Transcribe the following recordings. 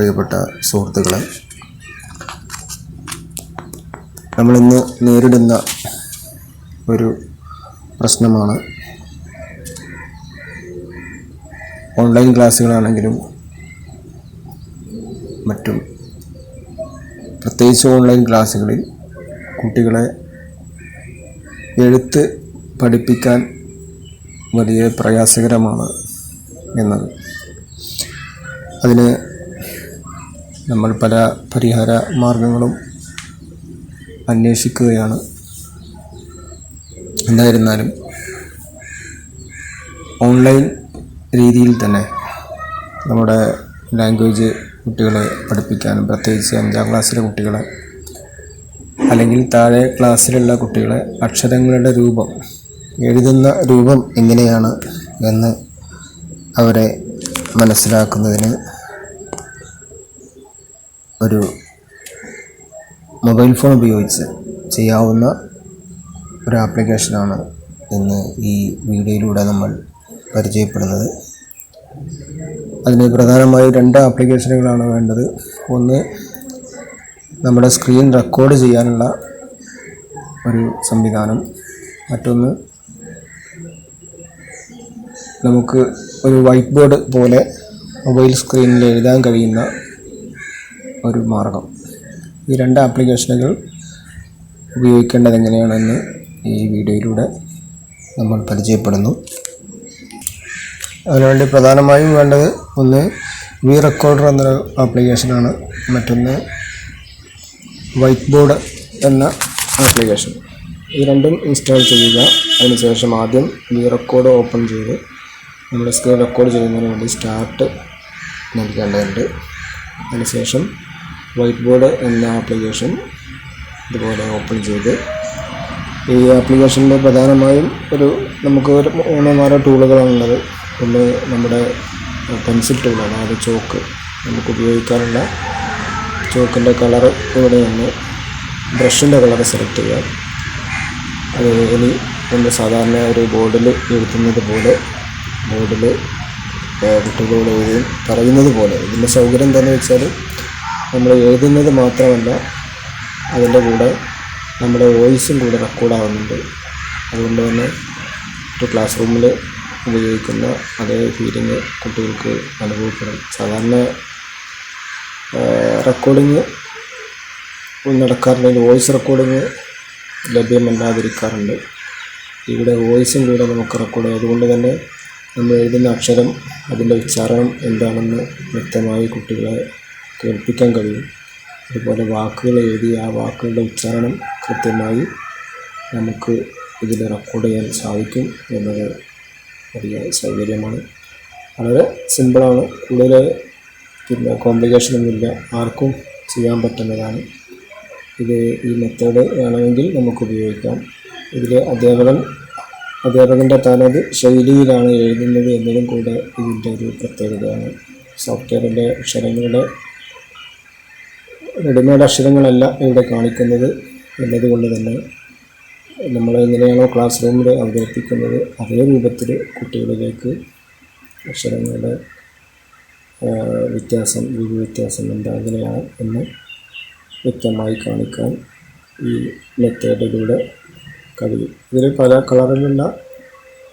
പ്രിയപ്പെട്ട സുഹൃത്തുക്കളെ നമ്മളിന്ന് നേരിടുന്ന ഒരു പ്രശ്നമാണ് ഓൺലൈൻ ക്ലാസ്സുകളാണെങ്കിലും മറ്റും. പ്രത്യേകിച്ച് ഓൺലൈൻ ക്ലാസ്സുകളിൽ കുട്ടികളെ എഴുത്ത് പഠിപ്പിക്കാൻ വലിയ പ്രയാസകരമാണ് എന്നത്. അതിന് നമ്മൾ പല പരിഹാര മാർഗങ്ങളും അന്വേഷിക്കുകയാണ്. എന്തായിരുന്നാലും ഓൺലൈൻ രീതിയിൽ തന്നെ നമ്മുടെ ലാംഗ്വേജ് കുട്ടികളെ പഠിപ്പിക്കാനും പ്രത്യേകിച്ച് അഞ്ചാം ക്ലാസ്സിലെ കുട്ടികളെ അല്ലെങ്കിൽ താഴെ ക്ലാസ്സിലുള്ള കുട്ടികളെ അക്ഷരങ്ങളുടെ രൂപം എഴുതുന്ന രൂപം എങ്ങനെയാണ് എന്ന് അവരെ മനസ്സിലാക്കുന്നതിന് ഒരു മൊബൈൽ ഫോൺ ഉപയോഗിച്ച് ചെയ്യാവുന്ന ഒരു ആപ്ലിക്കേഷനാണ് ഇന്ന് ഈ വീഡിയോയിലൂടെ നമ്മൾ പരിചയപ്പെടുന്നത്. അതിന് പ്രധാനമായി രണ്ട് ആപ്ലിക്കേഷനുകളാണ് വേണ്ടത്. ഒന്ന് നമ്മുടെ സ്ക്രീൻ റെക്കോർഡ് ചെയ്യാനുള്ള ഒരു സംവിധാനം. മറ്റൊന്ന് നമുക്ക് ഒരു വൈറ്റ് ബോർഡ് പോലെ മൊബൈൽ സ്ക്രീനിൽ എഴുതാൻ കഴിയുന്ന ഒരു മാർഗം. ഈ രണ്ട് ആപ്ലിക്കേഷനുകൾ ഉപയോഗിക്കേണ്ടത് എങ്ങനെയാണെന്ന് ഈ വീഡിയോയിലൂടെ നമ്മൾ പരിചയപ്പെടുന്നു. അതിനുവേണ്ടി പ്രധാനമായും വേണ്ടത് ഒന്ന് വി റെക്കോർഡർ എന്നൊരു ആപ്ലിക്കേഷനാണ്. മറ്റൊന്ന് വൈറ്റ് ബോർഡ് എന്ന ആപ്ലിക്കേഷൻ. ഈ രണ്ടും ഇൻസ്റ്റാൾ ചെയ്യുക. അതിനുശേഷം ആദ്യം വി റെക്കോർഡ് ഓപ്പൺ ചെയ്ത് നമ്മുടെ സ്ക്രീൻ റെക്കോർഡ് ചെയ്യുന്നതിന് വേണ്ടി സ്റ്റാർട്ട് നൽകേണ്ടതുണ്ട്. അതിനുശേഷം വൈറ്റ് ബോർഡ് എന്ന ആപ്ലിക്കേഷൻ ഇതുപോലെ ഓപ്പൺ ചെയ്ത്. ഈ ആപ്ലിക്കേഷനിൽ പ്രധാനമായും ഒരു നമുക്ക് ഒരു മൂന്നോ നാലോ ടൂളുകളാണുള്ളത് ഒന്ന് നമ്മുടെ പെൻസിൽ ടൂളാണ് അതായത് ചോക്ക് നമുക്ക് ഉപയോഗിക്കാനുള്ള ചോക്കിന്റെ കളർ ഇവിടെ നിന്ന് ബ്രഷിന്റെ കളർ സെലക്ട് ചെയ്യാം. അത് ഇനി നമ്മൾ സാധാരണ ഒരു ബോർഡിൽ എഴുതുന്നത് പോലെ ബോർഡിൽ കുട്ടികളോട് എഴുതി പറയുന്നത് പോലെ. ഇതിന്റെ സൗകര്യം എന്താണെന്ന് വെച്ചാൽ നമ്മൾ എഴുതുന്നത് മാത്രമല്ല അതിന്റെ കൂടെ നമ്മുടെ വോയിസും കൂടെ റെക്കോർഡാവുന്നുണ്ട് അതുകൊണ്ട് തന്നെ ഒരു ക്ലാസ് റൂമിൽ ഉപയോഗിക്കുന്ന അതേ ഫീലിംഗ് കുട്ടികൾക്ക് അനുഭവപ്പെടും. സാധാരണ റെക്കോർഡിങ് നടക്കാറുണ്ടെങ്കിൽ വോയിസ് റെക്കോർഡിങ് ലഭ്യമല്ലാതിരിക്കാറുണ്ട്. ഇവിടെ വോയിസും കൂടെ നമുക്ക് റെക്കോർഡ് അതുകൊണ്ട് തന്നെ നമ്മൾ എഴുതുന്ന അക്ഷരം അതിന്റെ ഉച്ചാരണം എന്താണെന്ന് വ്യക്തമായി കുട്ടികളെ കേൾപ്പിക്കാൻ കഴിയും. അതുപോലെ വാക്കുകൾ എഴുതി ആ വാക്കുകളുടെ ഉച്ചാരണം കൃത്യമായി നമുക്ക് ഇതിൽ റെക്കോർഡ് ചെയ്യാൻ സാധിക്കും എന്നത് വലിയ സൗകര്യമാണ്. വളരെ സിമ്പിളാണ് കൂടുതൽ പിന്നെ കോംപ്ലിക്കേഷനൊന്നുമില്ല ആർക്കും ചെയ്യാൻ പറ്റുന്നതാണ്. ഇത് ഈ മെത്തേഡ് വേണമെങ്കിൽ നമുക്ക് ഉപയോഗിക്കാം. ഇതിൽ അധ്യാപകൻ അധ്യാപകന്റെ തനത് ശൈലിയിലാണ് എഴുതുന്നത് എന്നതും കൂടെ ഇതിന്റെ ഒരു പ്രത്യേകതയാണ്. സോഫ്റ്റ്വെയറിന്റെ അക്ഷരങ്ങളുടെ റെഡിമെയ്ഡ് അക്ഷരങ്ങളല്ല ഇവിടെ കാണിക്കുന്നത് എന്നതുകൊണ്ട് തന്നെ നമ്മൾ എങ്ങനെയാണോ ക്ലാസ് റൂമിൽ അവതരിപ്പിക്കുന്നത് അതേ രൂപത്തിൽ കുട്ടികളിലേക്ക് അക്ഷരങ്ങളുടെ വ്യത്യാസം രൂപ വ്യത്യാസം എന്താ എങ്ങനെയാണ് എന്ന് വ്യക്തമായി കാണിക്കാൻ ഈ മെത്തേഡിലൂടെ കഴിയും. ഇതിൽ പല കളറിലുള്ള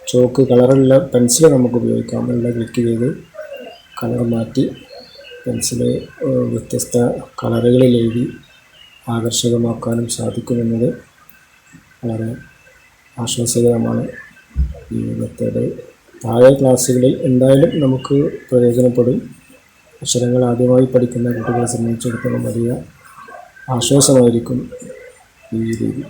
ചോക്ക് കളറുള്ള പെൻസിൽ നമുക്ക് ഉപയോഗിക്കാം. എല്ലാം ക്ലിക്ക് ചെയ്ത് കളർ മാറ്റി പെൻസിൽ വ്യത്യസ്ത കളറുകളിൽ എഴുതി ആകർഷകമാക്കാനും സാധിക്കുമെന്നത് വളരെ ആശ്വാസകരമാണ്. ഈ മെത്തേഡ് താഴെ ക്ലാസ്സുകളിൽ എന്തായാലും നമുക്ക് പ്രയോജനപ്പെടും. അക്ഷരങ്ങൾ ആദ്യമായി പഠിക്കുന്ന കുട്ടികളെ സംബന്ധിച്ചിടത്തോളം വലിയ ആശ്വാസമായിരിക്കും ഈ രീതി.